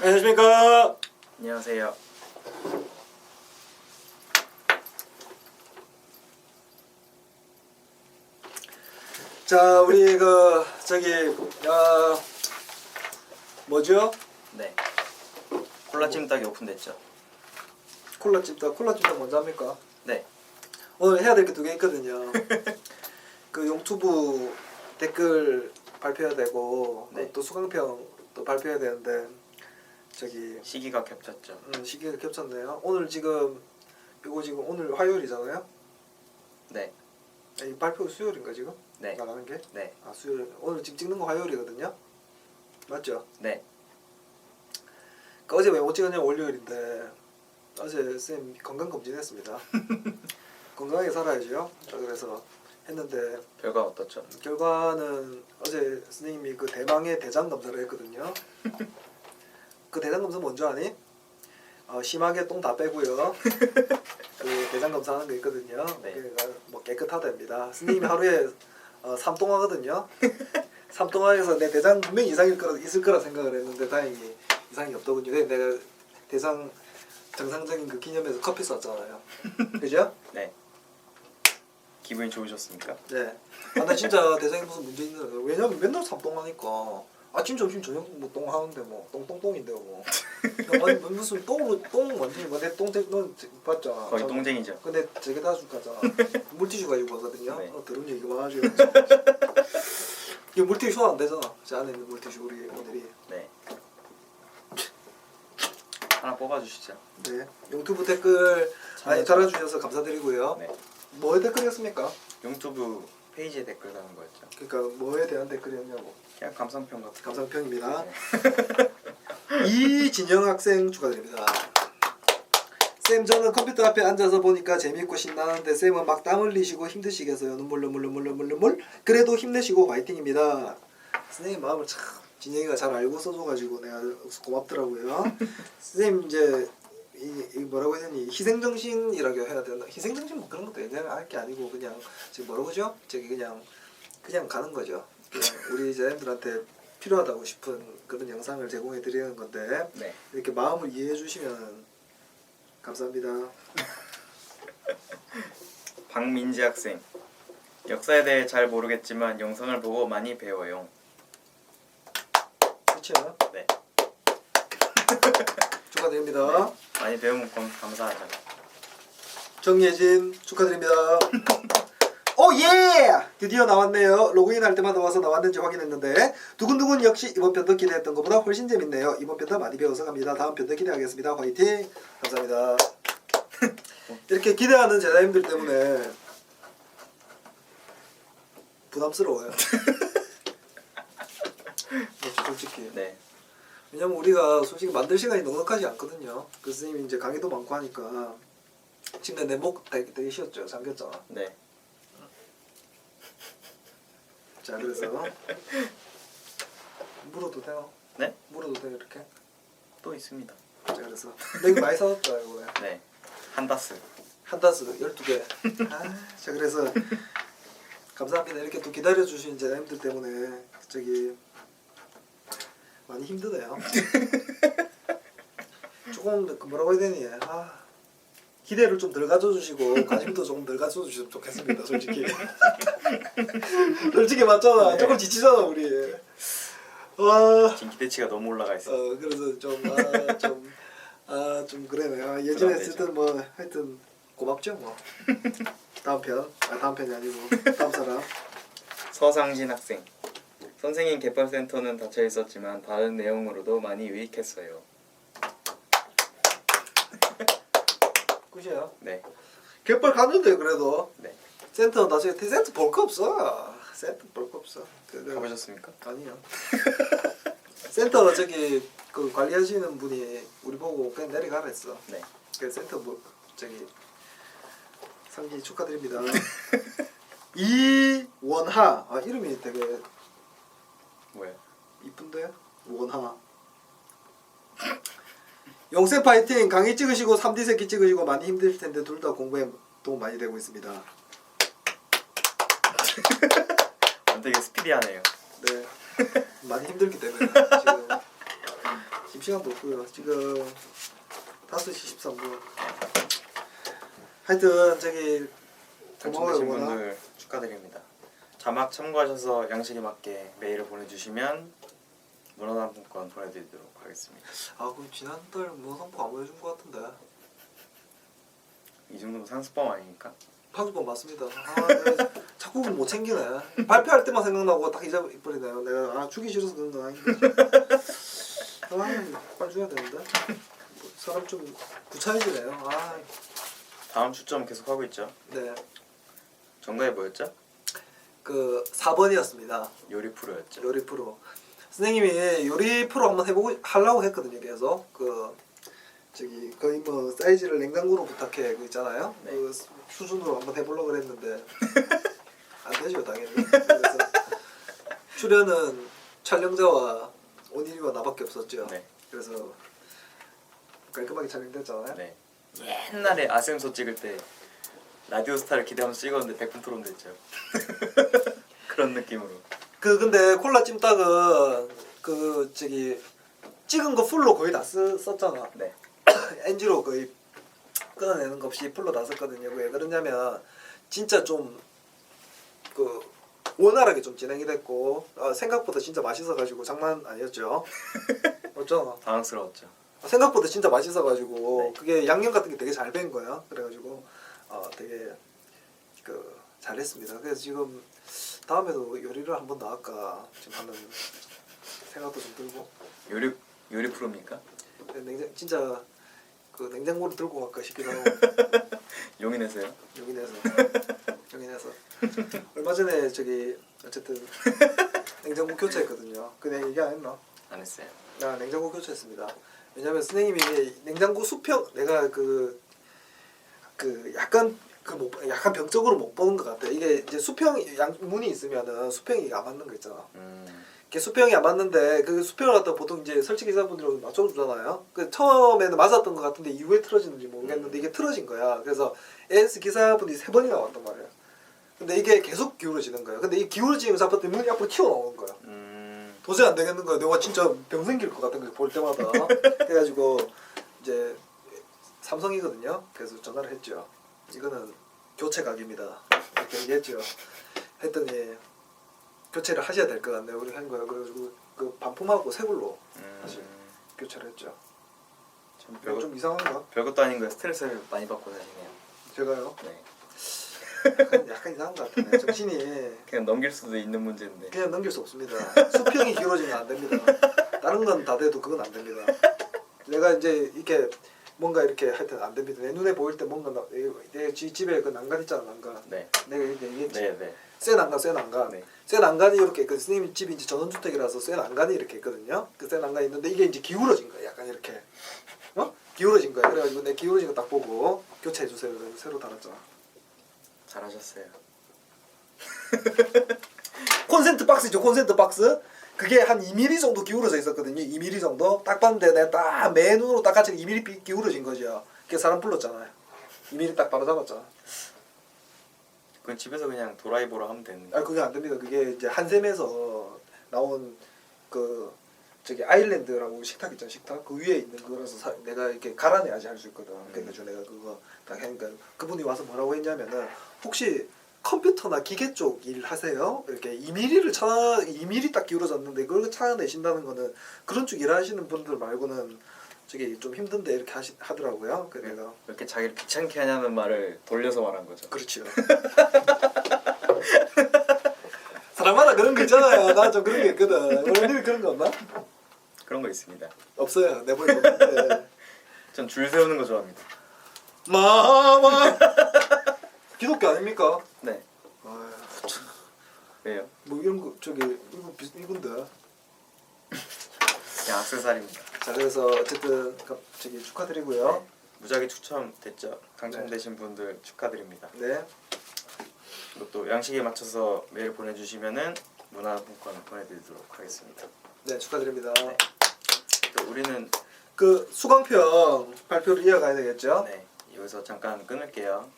안녕하십니까. 안녕하세요. 자, 우리 그 저기 어 뭐죠? 네. 콜라 찜 닭이 오픈됐죠. 콜라 찜 닭, 콜라 찜 닭 먼저 합니까? 네. 오늘 해야 될 게 두 개 있거든요. 그 용투브 댓글 발표해야 되고 네. 또 수강평 또 발표해야 되는데 저기 시기가 겹쳤죠. 음, 시기가 겹쳤네요. 오늘 지금 이거 지금 오늘 화요일이잖아요. 네. 이 발표 수요일인가 지금? 네. 나가는 게? 네. 아 수요일 오늘 지금 찍는 거 화요일이거든요. 맞죠? 네. 그 어제 왜 못 찍었냐 월요일인데 어제 쌤 건강 검진했습니다. 건강하게 살아야죠. 그래서 했는데 결과 어떻죠? 결과는 어제 선생님이 그 대망의 대장 검사를 했거든요. 그 대장 검사 뭔지 아니? 어, 심하게 똥 다 빼고요. 그 대장 검사하는 거 있거든요. 네. 그러니까 뭐 깨끗하답니다. 선생님이 하루에 어, 삼똥하거든요. 삼똥하에서 내 대장 분명히 이상일 거라 있을 거라 생각을 했는데 다행히 이상이 없더군요. 근데 내가 대상 정상적인 그 기념에서 커피 쐈잖아요. 그죠? 네. 기분이 좋으셨습니까? 네. 아, 나 진짜 대장에 무슨 문제 있는 거 왜냐면 맨날 삼똥하니까 아침 점심 저녁 뭐 똥 하는데 뭐 똥똥똥인데 뭐. 나 아니, 무슨 똥으로 똥 완전히 뭐내똥너 봤잖아. 거의 저- 똥쟁이죠. 근데 저게 다 줄까잖아. 물티슈 가지고 가거든요. 네. 어, 들은 얘기 많아지고. 이 물티슈 안 되잖아. 저 안에 있는 물티슈 우리 오늘이. 네. 하나 뽑아주시죠. 네. 유튜브 댓글 많이. 달아주셔서 감사드리고요. 네. 뭐에 댓글이었습니까? 용튜브 페이지에 댓글 다는 거였죠. 그러니까 뭐에 대한 댓글이었냐고. 그냥 감상평 같은. 거. 감상평입니다. 네. 이진영 학생 축하드립니다. 쌤 저는 컴퓨터 앞에 앉아서 보니까 재밌고 신나는데 쌤은 막 땀 흘리시고 힘드시겠어요. 눈물 눈물 눈물 눈물 눈물. 그래도 힘내시고 화이팅입니다. 선생님 마음을 참 진영이가 잘 알고 써줘가지고 내가 고맙더라고요. 선생님 이제 이, 이 뭐라고 해야 되니 희생정신이라고 해야 되나? 희생정신 뭐 그런 것도 예전에 할게 아니고 그냥 지금 뭐라고 죠 저기 그냥 그냥 가는 거죠. 그냥 우리 제자님들한테 필요하다고 싶은 그런 영상을 제공해 드리는 건데 네. 이렇게 마음을 이해해 주시면 감사합니다. 박민지 학생. 역사에 대해 잘 모르겠지만 영상을 보고 많이 배워요. 그렇죠? 네. 축하드립니다. 많이 감- 감사하죠. 정예진 축하드립니다. 오 예! 드디어 나왔네요. 로그인 할 때마다 와서 나왔는지 확인했는데 두근두근 역시 이번 편도 기대했던 것보다 훨씬 재밌네요. 이번 편도 많이 배워서 갑니다. 다음 편도 기대하겠습니다. 화이팅! 감사합니다. 이렇게 기대하는 제자님들 때문에 부담스러워요. 솔직히. 네. 왜냐면 우리가 솔직히 만들 시간이 넉넉하지 않거든요. 그 선생님이 이제 강의도 많고 하니까 지금 내목 되게, 되게 쉬었죠. 잠겼잖아. 네. 자 그래서 물어도 돼요. 네? 물어도 돼요 이렇게. 또 있습니다. 자 그래서 내가 많이 사왔다 이거 네. 한 다스. 한 다스 12개. 아, 자 그래서 감사합니다. 이렇게 또 기다려 주신 제자님들 때문에 저기 많이 힘드네요. 조금 그 뭐라고 해야 되니? 아 기대를 좀 덜 가져주시고 관심도 조금 덜 가져주시면 좋겠습니다. 솔직히. 솔직히 맞잖아. 네. 조금 지치잖아 우리. 와. 지금 기대치가 너무 올라가 있어요. 어 그래서 좀아좀 아 좀 그래네. 아, 예전에 했을. 땐뭐 하여튼 고맙죠 뭐. 다음 편, 아 다음 편이 아니고 다음 사람. 서상진 학생. 선생님 개발센터는 닫혀 있었지만 다른 내용으로도 많이 유익했어요. 끝이야. 네. 갯벌 갔는데 그래도 네. 센터 나중에 센터 볼 거 없어. 센터 볼 거 없어. 그, 그, 가보셨습니까? 아니요. 센터 저기 그 관리하시는 분이 우리 보고 그냥 내려가라 했어. 네. 그 센터 뭐 저기 상기 축하드립니다. 이원하 아 이름이 되게 뭐예요? 이쁜데 원하. 영세 파이팅 강의 찍으시고 3D 새끼 찍으시고 많이 힘들 텐데 둘 다 공부에 도움 많이 되고 있습니다. 아, 되게 스피디하네요. 네 많이 힘들기 때문에 지금 시간도 없고요. 지금 5시 13분. 하여튼 저기 고마워요. 당첨되신. 분들 축하드립니다. 자막 참고하셔서 양식에 맞게 메일을 보내주시면 문화상품권 보내드리도록 하겠습니다. 아 그럼 지난달 문화상품 안 보내준 것 같은데. 이 정도면 상습범 아닙니까? 파주번 맞습니다. 아, 내가 자꾸 못 챙기네. 발표할 때만 생각나고 딱 잊어버리네요. 내가 아 주기 싫어서 그런 건 아닌데. 아, 빨리 줘야 되는데. 사람 좀 구차해지네요. 아, 다음 추점 계속 하고 있죠. 네. 정답이 뭐였죠? 그 4번이었습니다. 요리 프로였죠. 요리 프로. 선생님이 요리 프로 한번 해보고 하려고 했거든요. 계속 그 저기 거의 뭐 사이즈를 냉장고로 부탁해 그 있잖아요. 네. 그 수- 수준으로 한번 해보려고 그랬는데 안 되죠 당연히. 그래서 출연은 촬영자와 온일이와 나밖에 없었죠. 네. 그래서 깔끔하게 촬영됐잖아요. 네. 옛날에 아셈소 찍을 때 라디오 스타를 기대하면서 찍었는데 100분 토론 됐죠. 그런 느낌으로. 그 근데 콜라 찜닭은 그 저기 찍은 거 풀로 거의 다 쓰, 썼잖아. 네. NG로 거의 끊어내는 거 없이 풀로 다 썼거든요. 왜 그러냐면 진짜 좀그 원활하게 좀 진행이 됐고 어, 생각보다 진짜 맛있어가지고 장난 아니었죠. 맞잖아. 당황스러웠죠. 생각보다 진짜 맛있어가지고 네. 그게 양념 같은 게 되게 잘된 거야. 그래가지고 어, 되게 그 잘했습니다. 그래서 지금 다음에도 요리를 한번 나갈까 지금 하는 생각도 좀 들고 요리 요리 프로입니까? 냉장 진짜 그 냉장고를 들고 갈까 싶기도 하고 용인에서요. 용인에서 용인에서 얼마 전에 저기 어쨌든 냉장고 교체했거든요. 그 내가 얘기 안 했나? 안 했어요. 나 냉장고 교체했습니다. 왜냐면 선생님이 냉장고 수평 내가 그 그 약간 그 못, 약간 병적으로 못 보는 것 같아. 이게 이제 수평 양 문이 있으면은 수평이 안 맞는 거 있잖아. 음. 이게 수평이 안 맞는데 그 수평을 갖다 보통 이제 설치 기사분들이 맞춰주잖아요. 그 처음에는 맞았던 것 같은데 이후에 틀어지는지 모르겠는데 이게 틀어진 거야. 그래서 AS 기사분이 세 번이나 왔단 말이야. 근데 이게 계속 기울어지는 거야. 근데 이 기울어지면서 아파트 문이 앞으로 튀어나오는 거야. 음. 도저히 안 되겠는 거야. 내가 진짜 병 생길 것 같은 거 볼 때마다. 그래가지고 이제 삼성이거든요. 그래서 전화를 했죠. 이거는 교체 가기입니다. 이렇게 얘기했죠. 했더니 교체를 하셔야 될 것 같네요. 우리 한 거예요. 그래가지고 그 반품하고 새 걸로 음. 사실. 교체를 했죠. 참 별것, 좀 이상한가? 별것도 아닌 거에 스트레스를 많이 받고 다니네요. 제가요? 네. 약간, 약간 이상한 것 같아요. 정신이 그냥 넘길 수도 있는 문제인데. 그냥 넘길 수 없습니다. 수평이 기울어지면 안 됩니다. 다른 건 다 돼도 그건 안 됩니다. 내가 이제 이렇게 뭔가 이렇게 하여튼 안 됩니다. 내 눈에 보일 때 뭔가 나, 내 지- 집에 그 난간 있잖아 난간. 네. 내가 얘기했지. 네, 네. 쇠 난간, 쇠 난간. 네. 쇠 난간이 이렇게 그 스님 집이 이제 전원주택이라서 쇠 난간이 이렇게 있거든요. 그쇠 난간이 있는데 이게 이제 기울어진 거야. 약간 이렇게. 어? 기울어진 거야. 그래가지고 내 기울어진 거 딱 보고 교체해 주세요. 새로 달았잖아. 잘하셨어요. 콘센트 박스죠. 콘센트 박스. 그게 한 2mm 정도 기울어져 있었거든요. 2mm 정도. 딱 봤는데 내가 딱 맨 눈으로 딱 같이 2mm 비- 기울어진 거죠. 그게 사람 불렀잖아요. 2mm 딱 바로 잡았잖아. 그건 집에서 그냥 도라이버로 하면 되는데. 아 그게 안 됩니다. 그게 이제 한샘에서 나온 그 저기 아일랜드라고 식탁 있잖아. 식탁 그 위에 있는 거라서 사, 내가 이렇게 갈아내야지 할 수 있거든. 그래서 내가 그거 딱 하니까 그분이 와서 뭐라고 했냐면은 혹시 컴퓨터나 기계 쪽 일 하세요? 이렇게 2mm를 찾아 2mm 딱 기울어졌는데 그걸 찾아내신다는 거는 그런 쪽 일하시는 분들 말고는 저기 좀 힘든데 이렇게 하시, 하더라고요. 그왜 이렇게 자기를 귀찮게 하냐는 말을 돌려서 말한 거죠. 그렇죠. 사람마다 그런 거 있잖아요. 나 좀 그런 게 있거든. 원님이 그런 거 없나? 그런 거 있습니다. 없어요. 내보이 없는데. 전 줄 세우는 거 좋아합니다. 마마. 기독교 아닙니까? 네. 왜요? 뭐 이런 거 저기 이거 비 이건데. 그냥 악세사리입니다. 자 그래서 어쨌든 가- 저기 축하드리고요. 무작위 추첨됐죠. 당첨되신 분들 축하드립니다. 네. 이것도 양식에 맞춰서 메일 보내주시면은 문화상품권 보내드리도록 하겠습니다. 네 축하드립니다. 네. 또 우리는 그 수강평 발표를 이어가야 되겠죠? 네 여기서 잠깐 끊을게요.